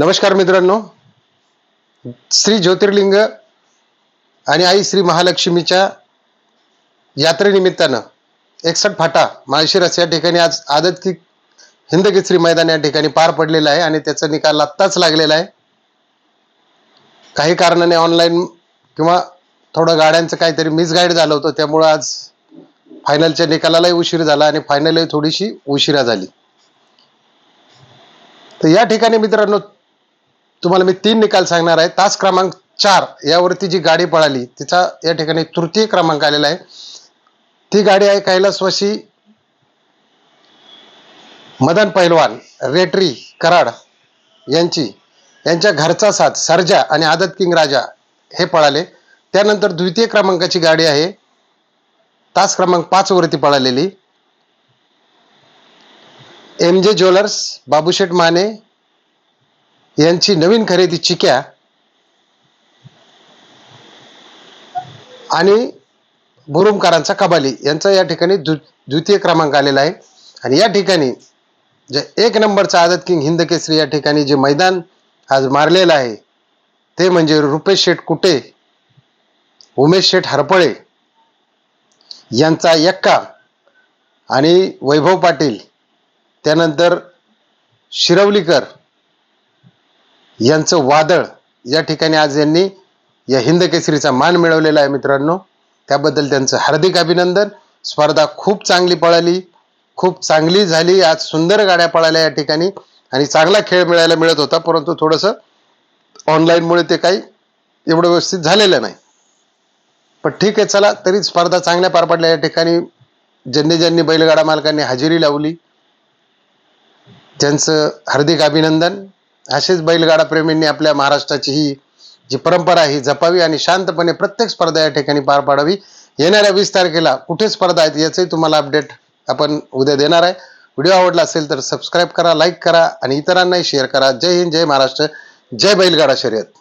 नमस्कार मित्रांनो. श्री ज्योतिर्लिंग आणि आई श्री महालक्ष्मीच्या यात्रेनिमित्तानं एकसठ फाटा माळशिरस या ठिकाणी आज आदत की हिंद मैदान या ठिकाणी पार पडलेलं आहे आणि त्याचा निकाल आत्ताच लागलेला आहे. काही कारणाने ऑनलाईन किंवा थोडं गाड्यांचं काहीतरी मिसगाईड झालं होतं त्यामुळं आज फायनलच्या निकालालाही उशीर झाला आणि फायनलही थोडीशी उशिरा झाली. तर या ठिकाणी मित्रांनो तुम्हाला मी तीन निकाल सांगणार आहे. तास क्रमांक चार यावरती जी गाडी पळाली तिचा या ठिकाणी तृतीय क्रमांक आलेला आहे. ती गाडी आहे कैलासवाशी मदन पैलवान रेटरी कराड यांची. यांच्या घरचा साथ सर्जा आणि आदत किंग राजा हे पळाले. त्यानंतर द्वितीय क्रमांकाची गाडी आहे. तास क्रमांक पाच वरती पळालेली. M J jewellers Babusheth Mane यांची नवीन खरेदी चिक्या आणि बुरुमकारांचा कबाली यांचा या ठिकाणी द्वि द्वितीय क्रमांक आलेला आहे. आणि या ठिकाणी जे एक नंबरचा आदत किंग हिंद केसरी या ठिकाणी जे मैदान आज मारलेलं आहे ते म्हणजे रुपेश शेठ कुटे उमेश शेठ हरपळे यांचा यक्का आणि वैभव पाटील त्यानंतर शिरवलीकर यांचं वादळ या ठिकाणी आज यांनी या हिंद केसरीचा मान मिळवलेला आहे मित्रांनो. त्याबद्दल त्यांचं हार्दिक अभिनंदन. स्पर्धा खूप चांगली पळाली. खूप चांगली झाली. आज सुंदर गाड्या पळाल्या या ठिकाणी. आणि चांगला खेळ मिळायला मिळत होता. परंतु थोडंसं ऑनलाईनमुळे ते काही एवढं व्यवस्थित झालेलं नाही. पण ठीक आहे चला तरी स्पर्धा चांगल्या पार पडल्या या ठिकाणी. ज्यांनी ज्यांनी बैलगाडा मालकांनी हजेरी लावली त्यांचं हार्दिक अभिनंदन. असेच बैलगाडा प्रेमींनी आपल्या महाराष्ट्राची ही जी परंपरा ही जपावी आणि शांतपणे प्रत्येक स्पर्धा या ठिकाणी पार पाडावी. येणाऱ्या वीस तारखेला कुठे स्पर्धा आहेत याचंही तुम्हाला अपडेट आपण उद्या देणार आहे. व्हिडिओ आवडला असेल तर सबस्क्राईब करा लाईक करा आणि इतरांनाही शेअर करा. जय हिंद जय महाराष्ट्र जय बैलगाडा शर्यत.